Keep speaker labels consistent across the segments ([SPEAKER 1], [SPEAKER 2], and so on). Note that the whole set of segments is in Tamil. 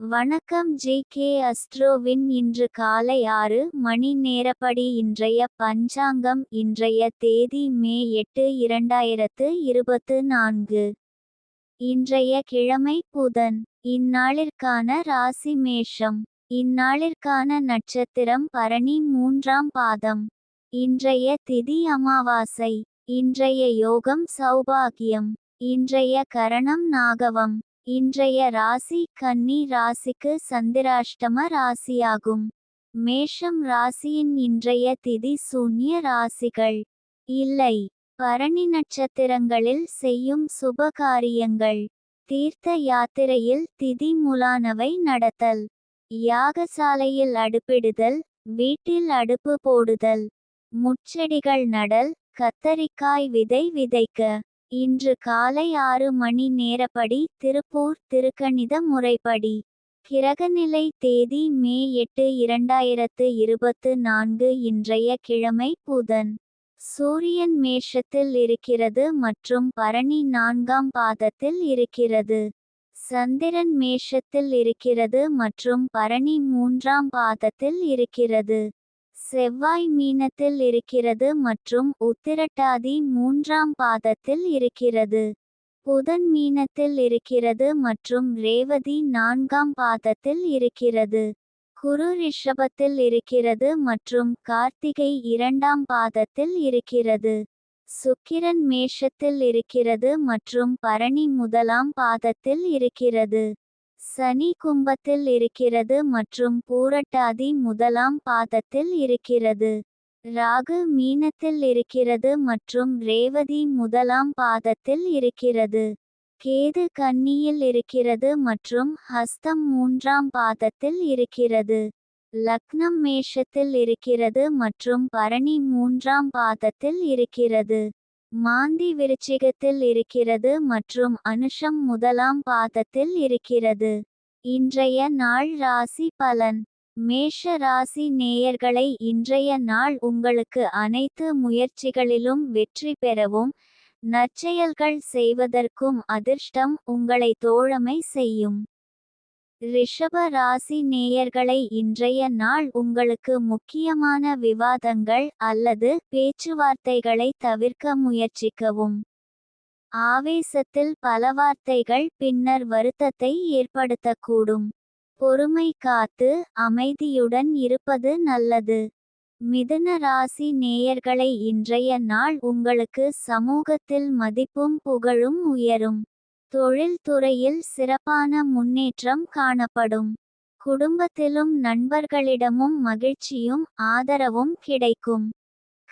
[SPEAKER 1] வணக்கம் ஜி கே அஸ்ட்ரோவின். இன்று காலை ஆறு மணி நேரப்படி இன்றைய பஞ்சாங்கம் இன்றைய தேதி மே எட்டு இரண்டாயிரத்து இருபத்து நான்கு. இன்றைய கிழமை புதன் இந்நாளிற்கான ராசி மேஷம் இந்நாளிற்கான நட்சத்திரம் பரணி மூன்றாம் பாதம். இன்றைய திதி அமாவாசை இன்றைய யோகம் சௌபாகியம் இன்றைய கரணம் நாகவம். இன்றைய ராசி கன்னி ராசிக்கு சந்திராஷ்டம ராசியாகும். மேஷம் ராசியின் இன்றைய திதி சூன்ய ராசிகள். இல்லை பரணி நட்சத்திரங்களில் செய்யும் சுபகாரியங்கள். தீர்த்த யாத்திரையில் திதி முலானவை நடத்தல். யாகசாலையில் அடுப்பிடுதல் வீட்டில் அடுப்பு போடுதல். முச்செடிகள் நடல் கத்தரிக்காய் விதை விதைக்க. இன்று காலை ஆறு மணி நேரப்படி திருப்பூர் திருக்கணித முறைப்படி. கிரகநிலை தேதி மே எட்டு இரண்டாயிரத்து இருபத்து நான்கு இன்றைய கிழமை புதன். சூரியன் மேஷத்தில் இருக்கிறது மற்றும் பரணி நான்காம் பாதத்தில் இருக்கிறது. சந்திரன் மேஷத்தில் இருக்கிறது மற்றும் பரணி மூன்றாம் பாதத்தில் இருக்கிறது. செவ்வாய் மீனத்தில் இருக்கிறது மற்றும் உத்திரட்டாதி மூன்றாம் பாதத்தில் இருக்கிறது. புதன் மீனத்தில் இருக்கிறது மற்றும் ரேவதி நான்காம் பாதத்தில் இருக்கிறது. குரு ரிஷபத்தில் இருக்கிறது மற்றும் கார்த்திகை இரண்டாம் பாதத்தில் இருக்கிறது. சுக்கிரன் மேஷத்தில் இருக்கிறது மற்றும் பரணி முதலாம் பாதத்தில் இருக்கிறது. சனி கும்பத்தில் இருக்கிறது மற்றும் பூரட்டாதி முதலாம் பாதத்தில் இருக்கிறது. ராகு மீனத்தில் இருக்கிறது மற்றும் ரேவதி முதலாம் பாதத்தில் இருக்கிறது. கேது கன்னியில் இருக்கிறது மற்றும் ஹஸ்தம் மூன்றாம் பாதத்தில் இருக்கிறது. லக்னம் மேஷத்தில் இருக்கிறது மற்றும் பரணி மூன்றாம் பாதத்தில் இருக்கிறது. மாந்தி விருச்சிகத்தில் இருக்கிறது மற்றும் அனுஷம் முதலாம் பாதத்தில் இருக்கிறது. இன்றைய நாள் ராசி பலன். மேஷ ராசி நேயர்களை இன்றைய நாள் உங்களுக்கு அனைத்து முயற்சிகளிலும் வெற்றி பெறவும் நற்செயல்கள் செய்வதற்கும் அதிர்ஷ்டம் உங்களை தோழமை செய்யும். ரிஷப ராசி நேயர்களை இன்றைய நாள் உங்களுக்கு முக்கியமான விவாதங்கள் அல்லது பேச்சுவார்த்தைகளை தவிர்க்க முயற்சிக்கவும். ஆவேசத்தில் பல வார்த்தைகள் பின்னர் வருத்தத்தை ஏற்படுத்தக்கூடும். பொறுமை காத்து அமைதியுடன் இருப்பது நல்லது. மிதுன ராசி நேயர்களை இன்றைய நாள் உங்களுக்கு சமூகத்தில் மதிப்பும் புகழும் உயரும். தொழில்துறையில் சிறப்பான முன்னேற்றம் காணப்படும். குடும்பத்திலும் நண்பர்களிடமும் மகிழ்ச்சியும் ஆதரவும் கிடைக்கும்.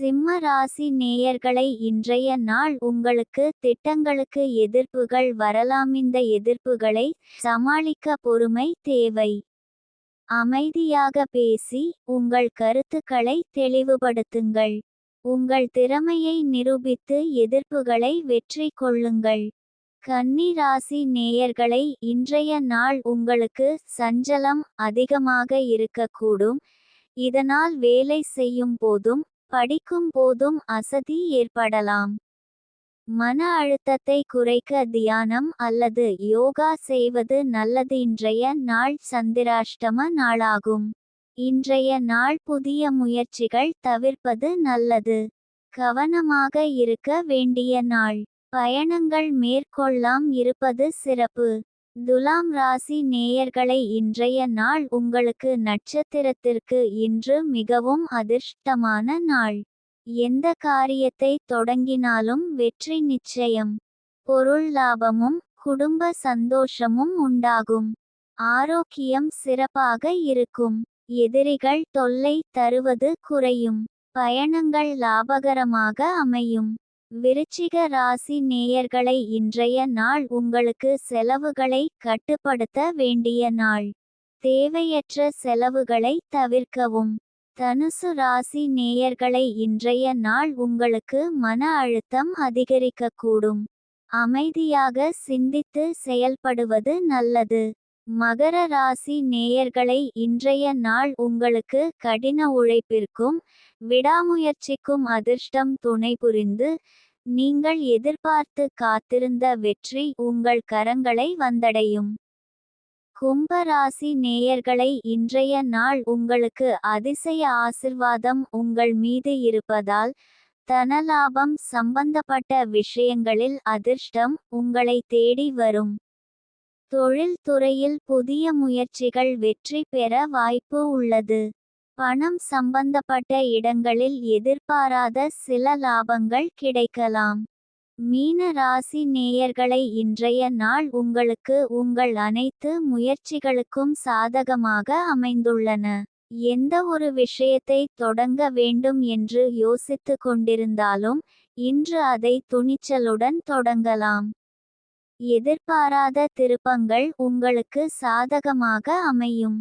[SPEAKER 1] சிம்ம ராசி நேயர்களை இன்றைய நாள் உங்களுக்கு திட்டங்களுக்கு எதிர்ப்புகள் வரலாம். இந்த எதிர்ப்புகளை சமாளிக்க பொறுமை தேவை. அமைதியாக பேசி உங்கள் கருத்துக்களை தெளிவுபடுத்துங்கள். உங்கள் திறமையை நிரூபித்து எதிர்ப்புகளை வெற்றி கொள்ளுங்கள். கன்னி ராசி நேயர்களை இன்றைய நாள் உங்களுக்கு சஞ்சலம் அதிகமாக இருக்கக்கூடும். இதனால் வேலை செய்யும் போதும் படிக்கும் போதும் அசதி ஏற்படலாம். மன அழுத்தத்தை குறைக்க தியானம் அல்லது யோகா செய்வது நல்லது. இன்றைய நாள் சந்திராஷ்டம நாளாகும். இன்றைய நாள் புதிய முயற்சிகள் தவிர்ப்பது நல்லது. கவனமாக இருக்க வேண்டிய நாள். பயணங்கள் மேற்கொள்ளாம் இருப்பது சிறப்பு. துலாம் ராசி நேயர்களை இன்றைய நாள் உங்களுக்கு நட்சத்திரத்திற்கு இன்று மிகவும் அதிர்ஷ்டமான நாள். எந்த காரியத்தை தொடங்கினாலும் வெற்றி நிச்சயம். பொருள் லாபமும் குடும்ப சந்தோஷமும் உண்டாகும். ஆரோக்கியம் சிறப்பாக இருக்கும். எதிரிகள் தொல்லை தருவது குறையும். பயணங்கள் லாபகரமாக அமையும். விருச்சிக ராசி நேயர்களை இன்றைய நாள் உங்களுக்கு செலவுகளை கட்டுப்படுத்த வேண்டிய நாள். தேவையற்ற செலவுகளை தவிர்க்கவும். தனுசு ராசி நேயர்களை இன்றைய நாள் உங்களுக்கு மன அழுத்தம் அதிகரிக்கக்கூடும். அமைதியாக சிந்தித்து செயல்படுவது நல்லது. மகர ராசி நேயர்களை இன்றைய நாள் உங்களுக்கு கடின உழைப்பிற்கும் விடாமுயற்சிக்கும் அதிர்ஷ்டம் துணை புரிந்து நீங்கள் எதிர்பார்த்து காத்திருந்த வெற்றி உங்கள் கரங்களை வந்தடையும். கும்ப ராசி நேயர்களை இன்றைய நாள் உங்களுக்கு அதிசய ஆசிர்வாதம் உங்கள் மீது இருப்பதால் தனலாபம் சம்பந்தப்பட்ட விஷயங்களில் அதிர்ஷ்டம் உங்களை தேடி வரும். தொழில்துறையில் புதிய முயற்சிகள் வெற்றி பெற வாய்ப்பு உள்ளது. பணம் சம்பந்தப்பட்ட இடங்களில் எதிர்பாராத சில லாபங்கள் கிடைக்கலாம். மீன ராசி நேயர்களை இன்றைய நாள் உங்களுக்கு உங்கள் அனைத்து முயற்சிகளுக்கும் சாதகமாக அமைந்துள்ளன. எந்த ஒரு விஷயத்தை தொடங்க வேண்டும் என்று யோசித்து கொண்டிருந்தாலும் இன்று அதை துணிச்சலுடன் தொடங்கலாம். எதிர்பாராத திருப்பங்கள் உங்களுக்கு சாதகமாக அமையும்.